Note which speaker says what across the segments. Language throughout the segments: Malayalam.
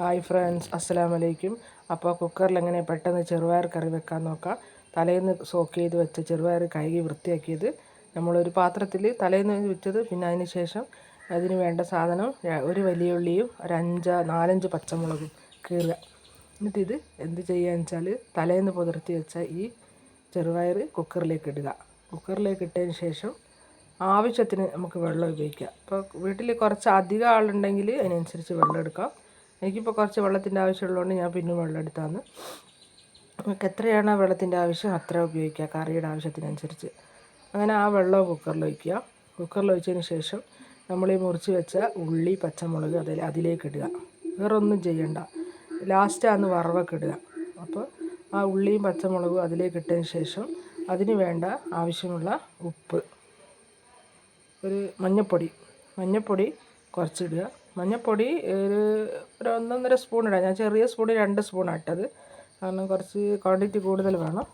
Speaker 1: ഹായ് ഫ്രണ്ട്സ് അസ്സലാം വലൈക്കും അപ്പോൾ കുക്കറിൽ എങ്ങനെ പെട്ടെന്ന് ചെറുപയർ കറി വെക്കാൻ നോക്കാം. തലേന്ന് സോക്ക് ചെയ്ത് വെച്ച ചെറുപയർ കഴുകി വൃത്തിയാക്കിയത് നമ്മളൊരു പാത്രത്തിൽ തലേന്ന് വെച്ചത് പിന്നെ അതിന് ശേഷം അതിന് വേണ്ട സാധനം ഒരു വലിയ ഉള്ളിയും ഒരു അഞ്ച് നാലഞ്ച് പച്ചമുളകും കീറുക. എന്നിട്ടിത് എന്ത് ചെയ്യുകയെന്ന് വെച്ചാൽ തലേന്ന് പുതിർത്തി വെച്ച ഈ ചെറുപയർ കുക്കറിലേക്ക് ഇടുക. കുക്കറിലേക്ക് ഇട്ടതിന് ശേഷം ആവശ്യത്തിന് നമുക്ക് വെള്ളം ഉപയോഗിക്കാം. അപ്പോൾ വീട്ടിൽ കുറച്ച് അധികം ആളുണ്ടെങ്കിൽ അതിനനുസരിച്ച് വെള്ളം എടുക്കാം. എനിക്കിപ്പോൾ കുറച്ച് വെള്ളത്തിന്റെ ആവശ്യമുള്ളതുകൊണ്ട് ഞാൻ പിന്നെ വെള്ളം എടുത്താന്ന് നമുക്ക് എത്രയാണ് വെള്ളത്തിന്റെ ആവശ്യം അത്ര ഉപയോഗിക്കുക കറിയുടെ ആവശ്യത്തിനനുസരിച്ച്. അങ്ങനെ ആ വെള്ളം കുക്കറിൽ ഒഴിക്കുക. കുക്കറിൽ ഒഴിച്ചതിന് ശേഷം നമ്മൾ ഈ മുറിച്ച് വെച്ച ഉള്ളി പച്ചമുളക് അതിൽ അതിലേക്ക് ഇടുക. വേറെ ഒന്നും ചെയ്യണ്ട ലാസ്റ്റാണ് വറവൊക്കെ ഇടുക. അപ്പോൾ ആ ഉള്ളിയും പച്ചമുളകും അതിലേക്ക് ഇട്ടതിന് ശേഷം അതിന് വേണ്ട ആവശ്യമുള്ള ഉപ്പ്. ഒരു മഞ്ഞൾപ്പൊടി മഞ്ഞൾപ്പൊടി കുറച്ചിടുക മഞ്ഞൾപ്പൊടി ഒരു ഒരു ഒന്നൊന്നര സ്പൂൺ ഇടാം. ഞാൻ ചെറിയ സ്പൂണിൽ രണ്ട് സ്പൂണാണ് ഇട്ടത്. കാരണം കുറച്ച് ക്വാണ്ടിറ്റി കൂടുതൽ വേണം.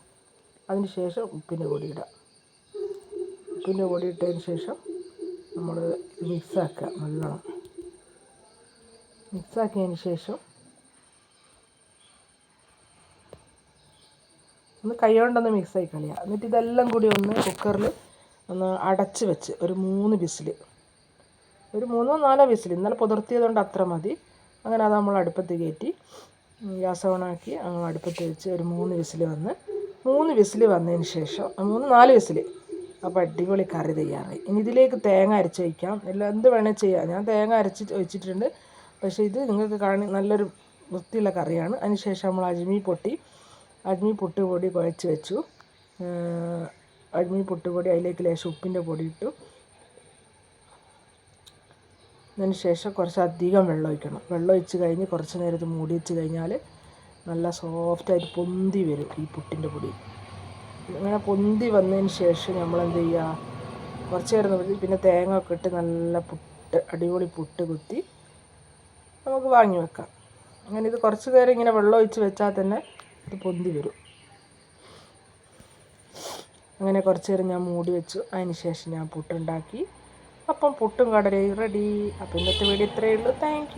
Speaker 1: അതിന് ശേഷം ഉപ്പിന്റെ പൊടി ഇടാം. ഉപ്പിന്റെ പൊടി ഇട്ടതിന് ശേഷം നമ്മൾ മിക്സാക്കുക നല്ലോണം. മിക്സാക്കിയതിന് ശേഷം ഒന്ന് കൈ കൊണ്ടൊന്ന് മിക്സായി കളിയാം എന്നിട്ട് ഇതെല്ലാം കൂടി ഒന്ന് കുക്കറിൽ ഒന്ന് അടച്ച് വെച്ച് ഒരു മൂന്ന് വിസിൽ ഒരു മൂന്നോ നാലോ വിസിൽ. ഇന്നലെ പുതിർത്തിയതുകൊണ്ട് അത്ര മതി. അങ്ങനെ അത് നമ്മൾ അടുപ്പത്ത് കയറ്റി ഗ്യാസ് ഓണാക്കി അടുപ്പത്ത് വെച്ച് ഒരു മൂന്ന് വിസിൽ വന്ന് മൂന്ന് വിസിൽ വന്നതിന് ശേഷം മൂന്ന് നാല് വിസിൽ. അപ്പോൾ അടിപൊളി കറി തയ്യാറായി. ഇനി ഇതിലേക്ക് തേങ്ങ അരച്ച് വയ്ക്കാം. എല്ലാം എന്ത് വേണേൽ ചെയ്യാം. ഞാൻ തേങ്ങ അരച്ച് വെച്ചിട്ടുണ്ട്. പക്ഷേ ഇത് നിങ്ങൾക്ക് കാണി നല്ലൊരു വൃത്തിയുള്ള കറിയാണ്. അതിനുശേഷം നമ്മൾ അജ്മി പൊട്ടി അജ്മി പുട്ടുപൊടി കുഴച്ച് വെച്ചു. അജ്മി പുട്ടുപൊടി അതിലേക്ക് ലേശം ഉപ്പിന്റെ പൊടി ഇട്ടു. അതിന് ശേഷം കുറച്ചധികം വെള്ളം ഒഴിക്കണം. വെള്ളം ഒഴിച്ച് കഴിഞ്ഞ് കുറച്ച് നേരം ഇത് മൂടി വെച്ച് കഴിഞ്ഞാൽ നല്ല സോഫ്റ്റായിട്ട് പൊന്തി വരും ഈ പുട്ടിന്റെ പൊടി. അങ്ങനെ പൊന്തി വന്നതിന് ശേഷം നമ്മൾ എന്ത് ചെയ്യുക കുറച്ച് നേരം പിന്നെ തേങ്ങ ഒക്കെ ഇട്ട് നല്ല പുട്ട് അടിപൊളി പുട്ട് കുത്തി നമുക്ക് വാങ്ങി വെക്കാം. അങ്ങനെ ഇത് കുറച്ച് നേരം ഇങ്ങനെ വെള്ളം ഒഴിച്ച് വെച്ചാൽ തന്നെ ഇത് പൊന്തി വരും. അങ്ങനെ കുറച്ച് നേരം ഞാൻ മൂടി വെച്ചു. അതിന് ശേഷം ഞാൻ പുട്ടുണ്ടാക്കി അപ്പം പുട്ടും കടലയും റെഡി അപ്പം ഇന്നത്തെ വീഡിയോ ഇത്രയേ ഉള്ളൂ. താങ്ക്